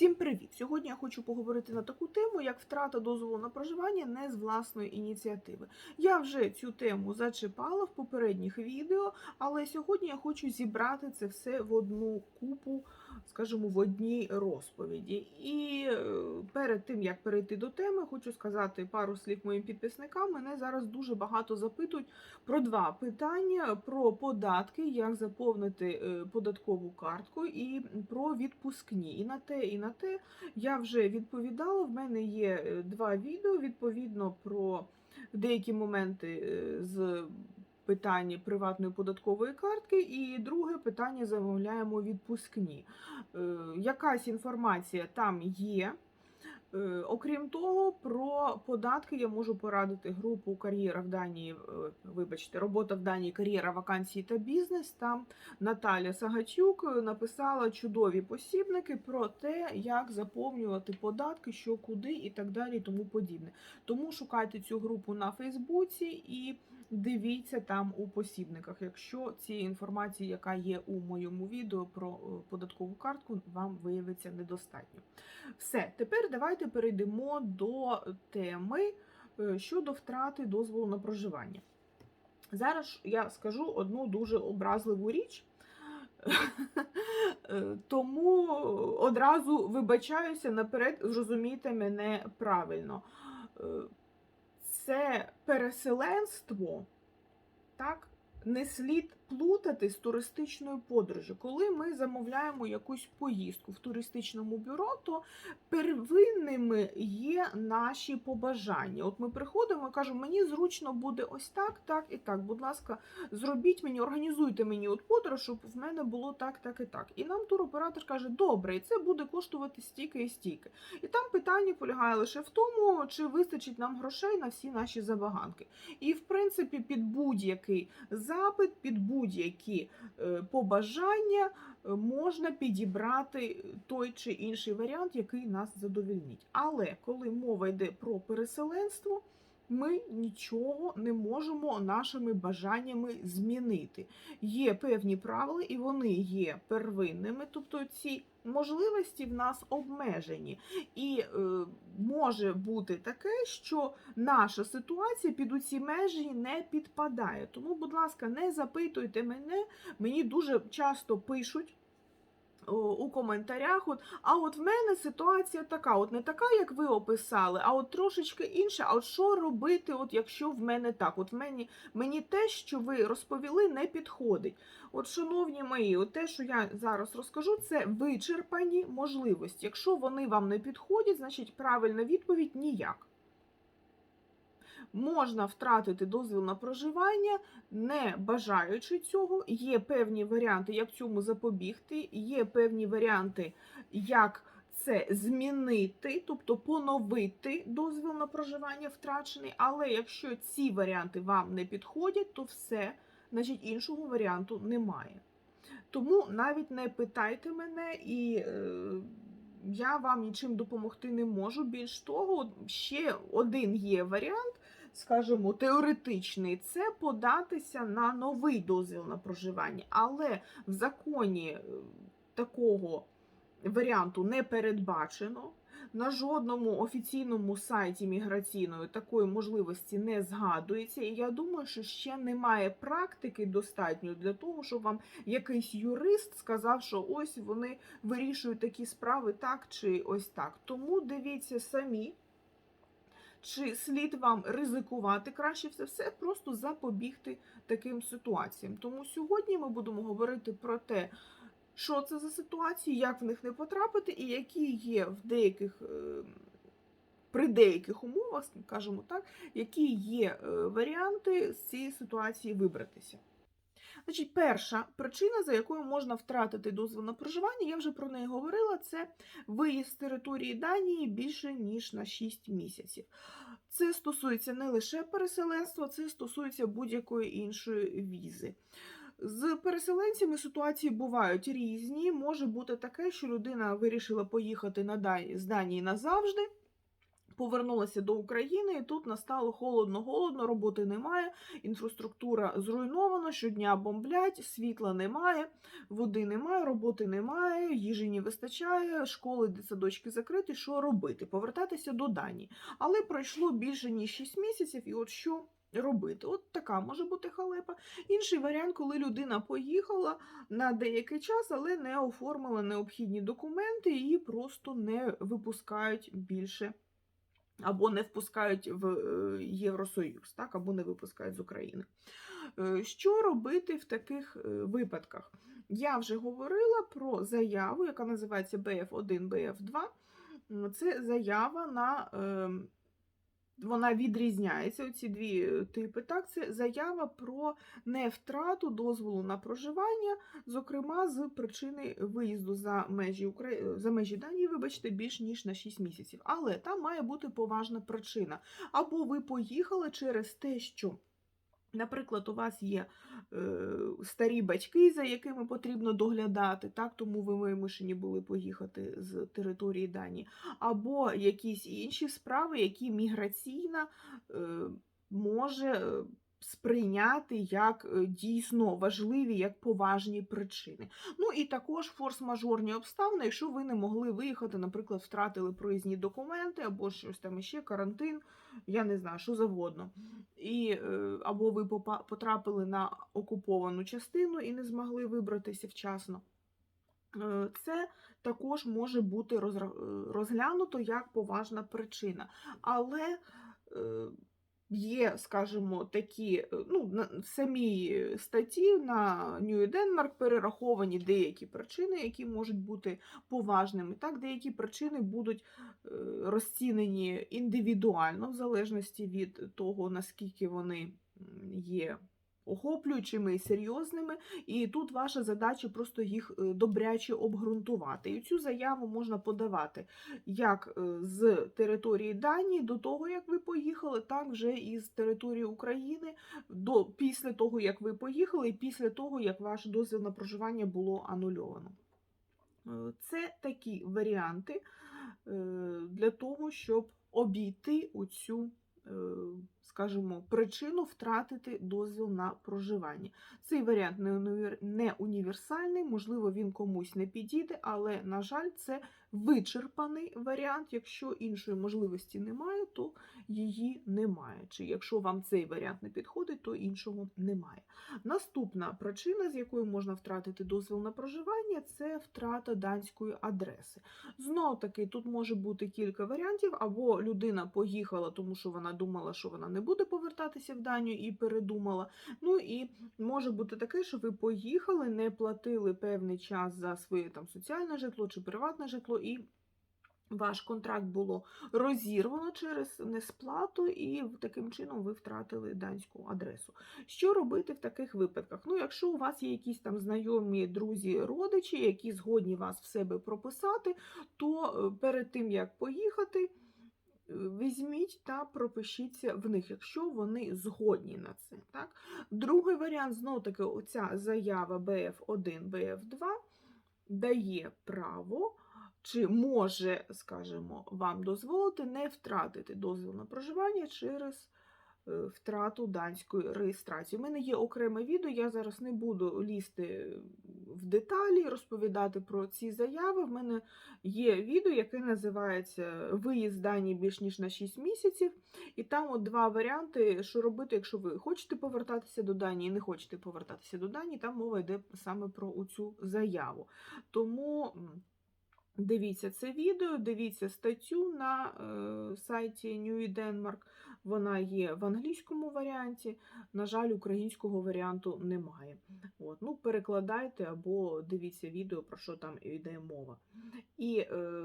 Всім привіт! Сьогодні я хочу поговорити на таку тему, як втрата дозволу на проживання не з власної ініціативи. Я вже цю тему зачіпала в попередніх відео, але сьогодні я хочу зібрати це все в одну купу, скажімо, в одній розповіді. І е, перед тим як перейти до теми, хочу сказати пару слів моїм підписникам. Мене зараз дуже багато запитують про два питання: про податки, як заповнити е, податкову картку, і про відпускні. І на те, і на те я вже відповідала. В мене є е, два відео відповідно про деякі моменти з питання приватної податкової картки, і друге питання замовляємо відпускні. Е, Якась інформація там є. Е, Окрім того, про податки я можу порадити групу кар'єра в Данії, е, вибачте, робота в Данії, кар'єра, вакансії та бізнес. Там Наталя Сагачук написала чудові посібники про те, як заповнювати податки, що куди і так далі, і тому подібне. Тому шукайте цю групу на Фейсбуці і дивіться там у посібниках, якщо цієї інформації, яка є у моєму відео про е, податкову картку, вам виявиться недостатньо. Все, тепер давайте перейдемо до теми е, щодо втрати дозволу на проживання. Зараз я скажу одну дуже образливу річ. Е, Тому одразу вибачаюся наперед, зрозумійте мене правильно. Це переселенство, так, не слід плутати з туристичною подорожю. Коли ми замовляємо якусь поїздку в туристичному бюро, то первинними є наші побажання. От ми приходимо і кажемо, мені зручно буде ось так, так і так. Будь ласка, зробіть мені, організуйте мені от подорож, щоб в мене було так, так і так. І нам туроператор каже, добре, і це буде коштувати стільки і стільки. І там питання полягає лише в тому, чи вистачить нам грошей на всі наші забаганки. І в принципі, під будь-який запит, під будь-які е, побажання е, можна підібрати той чи інший варіант, який нас задовільнить. Але коли мова йде про переселенство, ми нічого не можемо нашими бажаннями змінити. Є певні правила, і вони є первинними, тобто ці можливості в нас обмежені. І е, може бути таке, що наша ситуація під у ці межі не підпадає. Тому, будь ласка, не запитуйте мене, мені дуже часто пишуть. У коментарях, от, а от в мене ситуація така, от не така, як ви описали, а от трошечки інша. А от що робити, от якщо в мене так? От мені, мені те, що ви розповіли, не підходить. От, шановні мої, от те, що я зараз розкажу, це вичерпані можливості. Якщо вони вам не підходять, значить правильна відповідь ніяк. Можна втратити дозвіл на проживання, не бажаючи цього. Є певні варіанти, як цьому запобігти, є певні варіанти, як це змінити, тобто поновити дозвіл на проживання втрачений. Але якщо ці варіанти вам не підходять, то все, значить іншого варіанту немає. Тому навіть не питайте мене і. Е, я вам нічим допомогти не можу. Більш того, ще один є варіант, скажімо, теоретичний, це податися на новий дозвіл на проживання. Але в законі е, такого варіанту не передбачено. На жодному офіційному сайті міграційної такої можливості не згадується. І я думаю, що ще немає практики достатньо для того, щоб вам якийсь юрист сказав, що ось вони вирішують такі справи так чи ось так. Тому дивіться самі. Чи слід вам ризикувати краще все все, просто запобігти таким ситуаціям. Тому сьогодні ми будемо говорити про те, що це за ситуації, як в них не потрапити, і які є в деяких. е, При деяких умовах, скажімо так, які є е, варіанти з цієї ситуації вибратися. Значить, перша причина, за якою можна втратити дозвіл на проживання, я вже про неї говорила, це виїзд з території Данії більше ніж на 6 місяців. Це стосується не лише переселенства, це стосується будь-якої іншої візи. З переселенцями ситуації бувають різні. Може бути таке, що людина вирішила поїхати на Дані- з Данії назавжди. Повернулася до України, і тут настало холодно-голодно, роботи немає, інфраструктура зруйнована, щодня бомблять, світла немає, води немає, роботи немає, їжі не вистачає, школи, дитсадочки закриті. Що робити? Повертатися до Данії. Але пройшло більше ніж 6 місяців, і от що робити? От така може бути халепа. Інший варіант, коли людина поїхала на деякий час, але не оформила необхідні документи, її просто не випускають більше. Або не впускають в е, Євросоюз, так, або не випускають з України. Е, Що робити в таких е, випадках? Я вже говорила про заяву, яка називається BF1, BF2. Це заява на. Вона відрізняється, оці дві е, типи. Так, це заява про невтрату дозволу на проживання, зокрема з причини виїзду за межі Украї... за межі Данії, вибачте, більш ніж на 6 місяців. Але там має бути поважна причина. Або ви поїхали через те, що. Наприклад, у вас є е, старі батьки, за якими потрібно доглядати, так, тому ви вимушені були поїхати з території Данії, або якісь інші справи, які міграційна е, може сприйняти як е, дійсно важливі, як поважні причини. Ну і також форс-мажорні обставини, якщо ви не могли виїхати, наприклад, втратили проїзні документи, або щось там іще, карантин, я не знаю, що завгодно. І, е, або ви потрапили на окуповану частину і не змогли вибратися вчасно. Е, Це також може бути розглянуто як поважна причина. Але є, скажімо, такі, е, ну, на- самій статті на New Denmark перераховані деякі причини, які можуть бути поважними. Так, деякі причини будуть е, розцінені індивідуально, в залежності від того, наскільки вони є охоплюючими і серйозними. І тут ваша задача просто їх е, добряче обґрунтувати. І цю заяву можна подавати як е, з території Данії до того, як ви поїхали, так вже і з території України до після того, як ви поїхали, і після того, як ваш дозвіл на проживання було анульовано. Е, Це такі варіанти для того, щоб обійти оцю, скажімо, причину втратити дозвіл на проживання. Цей варіант не універсальний, можливо, він комусь не підійде, але, на жаль, це вичерпаний варіант. Якщо іншої можливості немає, то її немає. Чи якщо вам цей варіант не підходить, то іншого немає. Наступна причина, з якою можна втратити дозвіл на проживання, це втрата данської адреси. Знову таки, тут може бути кілька варіантів, або людина поїхала, тому що вона думала, що вона не буде повертатися в Данію і передумала. Ну і може бути таке, що ви поїхали, не платили певний час за своє там соціальне житло чи приватне житло, і ваш контракт було розірвано через несплату, і таким чином ви втратили данську адресу. Що робити в таких випадках? Ну, якщо у вас є якісь там знайомі друзі, родичі, які згодні вас в себе прописати, то е, перед тим як поїхати. Візьміть та пропишіться в них, якщо вони згодні на це. Так? Другий варіант, знову таки, оця заява BF1, BF2 дає право, чи може, скажімо, вам дозволити не втратити дозвіл на проживання через втрату данської реєстрації. У мене є окреме відео, я зараз не буду лізти в деталі, розповідати про ці заяви. В мене є відео, яке називається Виїзд з Данії більш ніж на 6 місяців. І там от два варіанти, що робити, якщо ви хочете повертатися до Данії, не хочете повертатися до Данії, там мова йде саме про цю заяву. Тому. Дивіться це відео, дивіться статтю на е, сайті New Denmark. Вона є в англійському варіанті. На жаль, українського варіанту немає. От, ну, перекладайте або дивіться відео, про що там йде мова. І е,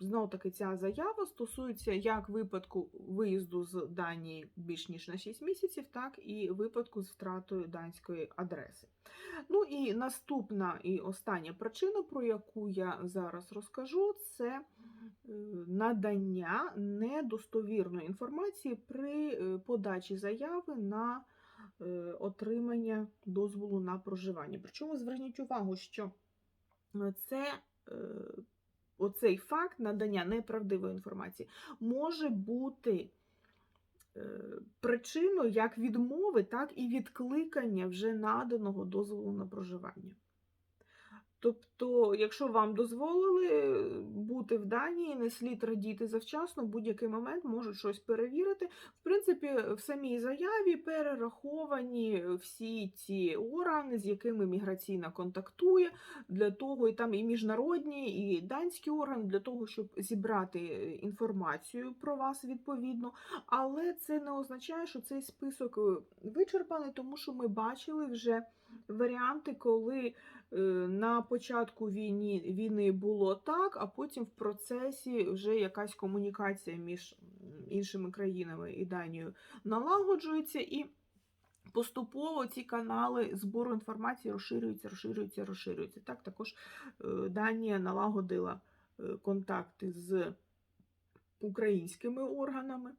знову таки ця заява стосується як випадку виїзду з Данії більш ніж на 6 місяців, так і випадку з втратою данської адреси. Ну і наступна і остання причина, про яку я зараз розкажу, це надання недостовірної інформації при е, подачі заяви на е, отримання дозволу на проживання. Причому зверніть увагу, що е, це е, оцей факт надання неправдивої інформації може бути е, причиною як відмови, так і відкликання вже наданого дозволу на проживання. Тобто, якщо вам дозволили бути в Данії, не слід радіти завчасно, будь-який момент можуть щось перевірити. В принципі, в самій заяві перераховані всі ці органи, з якими міграційна контактує, для того і там і міжнародні, і данські органи, для того, щоб зібрати е, інформацію про вас відповідно. Але це не означає, що цей список е, вичерпаний, тому що ми бачили вже варіанти, коли е, на початку війни, війни було так, а потім в процесі вже якась комунікація між іншими країнами і Данією налагоджується і. Поступово ці канали збору інформації розширюються, розширюються, розширюються. Так, також е, Данія налагодила е, контакти з українськими органами.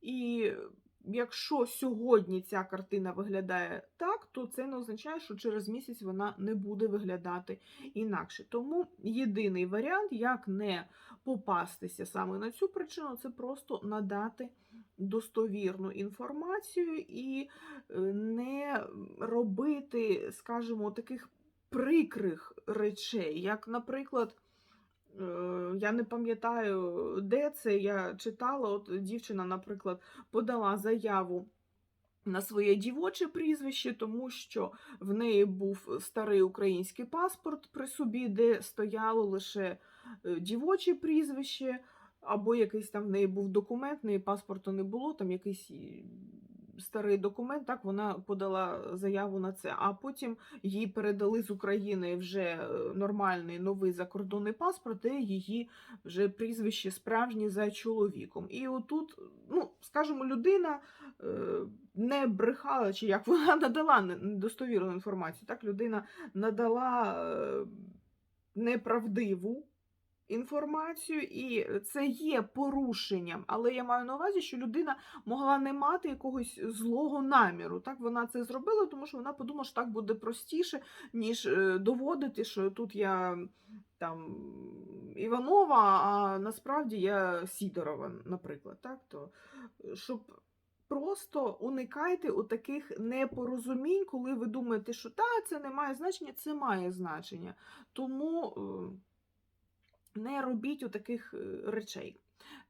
І якщо сьогодні ця картина виглядає так, то це не означає, що через місяць вона не буде виглядати інакше. Тому єдиний варіант, як не попастися саме на цю причину, це просто надати достовірну інформацію і е, не робити, скажімо, таких прикрих речей, як, наприклад. Е, Я не пам'ятаю, де це я читала. От дівчина, наприклад, подала заяву на своє дівоче прізвище, тому що в неї був старий український паспорт при собі, де стояло лише е, дівоче прізвище, або якийсь там в неї був документ, в паспорту не було, там якийсь старий документ, так вона подала заяву на це. А потім їй передали з України вже е, нормальний новий закордонний паспорт, де її вже прізвище справжнє за чоловіком. І отут, ну, скажімо, людина е, не брехала, чи як вона надала недостовірну інформацію. Так, людина надала е, неправдиву інформацію, і це є порушенням. Але я маю на увазі, що людина могла не мати якогось злого наміру. Так, вона це зробила, тому що вона подумала, що так буде простіше, ніж е, доводити, що тут я там Іванова, а насправді я Сідорова, наприклад. Так, то, е, щоб Просто уникайте у таких непорозумінь, коли ви думаєте, що та, це не має значення, це має значення. Тому е, не робіть у таких е, речей.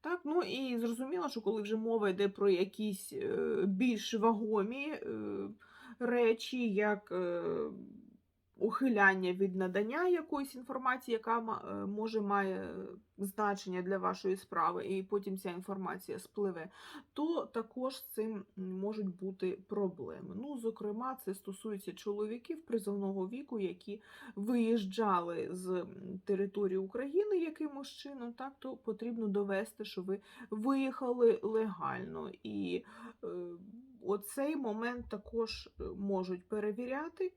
Так, ну і зрозуміло, що коли вже мова йде про якісь е, більш вагомі е, речі, як ухиляння від надання якоїсь інформації, яка е, може має значення для вашої справи, і потім ця інформація спливе, то також з цим можуть бути проблеми. Ну, зокрема, це стосується чоловіків призовного віку, які виїжджали з території України якимось чином, так то потрібно довести, що ви виїхали легально. І е, оцей момент також е, можуть перевіряти,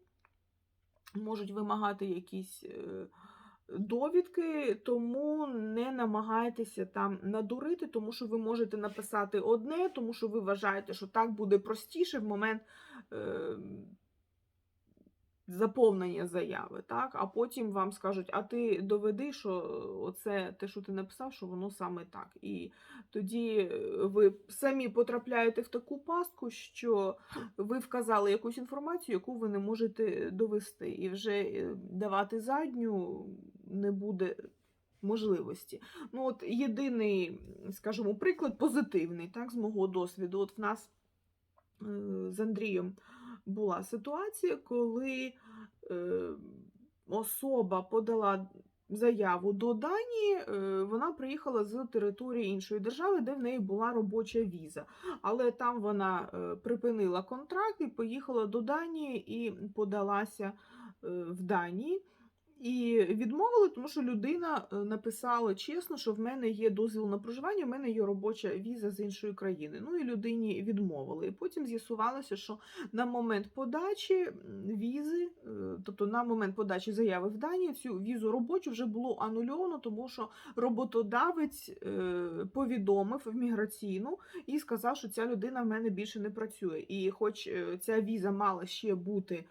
можуть вимагати якісь. Е, Довідки, тому не намагайтеся там надурити, тому що ви можете написати одне, тому що ви вважаєте, що так буде простіше в момент е, заповнення заяви, так? а потім вам скажуть, а ти доведи, що оце те, що ти написав, що воно саме так. І тоді е, ви самі потрапляєте в таку пастку, що ви вказали якусь інформацію, яку ви не можете довести, і вже е, давати задню не буде можливості. Ну, от єдиний, скажімо, приклад позитивний, так, з мого досвіду. От в нас е, з Андрієм була ситуація, коли е, особа подала заяву до Данії, е, вона приїхала з території іншої держави, де в неї була робоча віза. Але там вона е, припинила контракт і поїхала до Данії і подалася е, в Данії. І відмовили, тому що людина е, написала чесно, що в мене є дозвіл на проживання, в мене є робоча віза з іншої країни. Ну і людині відмовили. І потім з'ясувалося, що на момент подачі візи, е, тобто на момент подачі заяви в Данії, цю візу робочу вже було анульовано, тому що роботодавець е, повідомив в міграційну і сказав, що ця людина в мене більше не працює. І хоч ця віза мала ще бути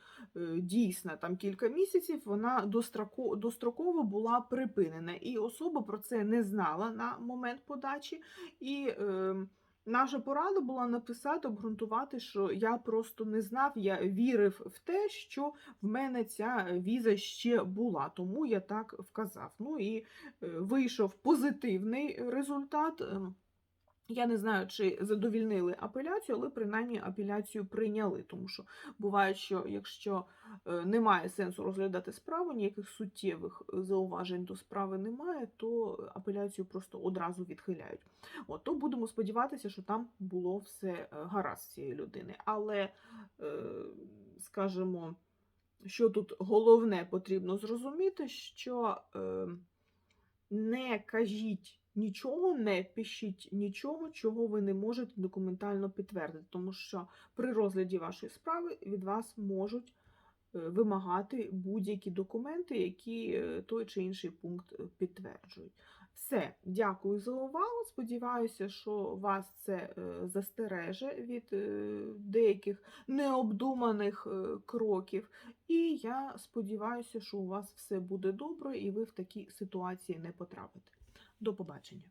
дійсна там кілька місяців, вона достроко- достроково була припинена, і особа про це не знала на момент подачі. І е, наша порада була написати, обґрунтувати, що я просто не знав, я вірив в те, що в мене ця віза ще була, тому я так вказав. Ну і е, вийшов позитивний результат. Я не знаю, чи задовільнили апеляцію, але принаймні апеляцію прийняли, тому що буває, що якщо е, немає сенсу розглядати справу, ніяких суттєвих е, зауважень до справи немає, то апеляцію просто одразу відхиляють. От, то будемо сподіватися, що там було все е, гаразд цієї людини. Але, скажімо, що тут головне потрібно зрозуміти, що не кажіть нічого, не пишіть нічого, чого ви не можете документально підтвердити, тому що при розгляді вашої справи від вас можуть е, вимагати будь-які документи, які е, той чи інший пункт е, підтверджують. Все, дякую за увагу. Сподіваюся, що вас це застереже від деяких необдуманих кроків. І я сподіваюся, що у вас все буде добре і ви в такі ситуації не потрапите. До побачення.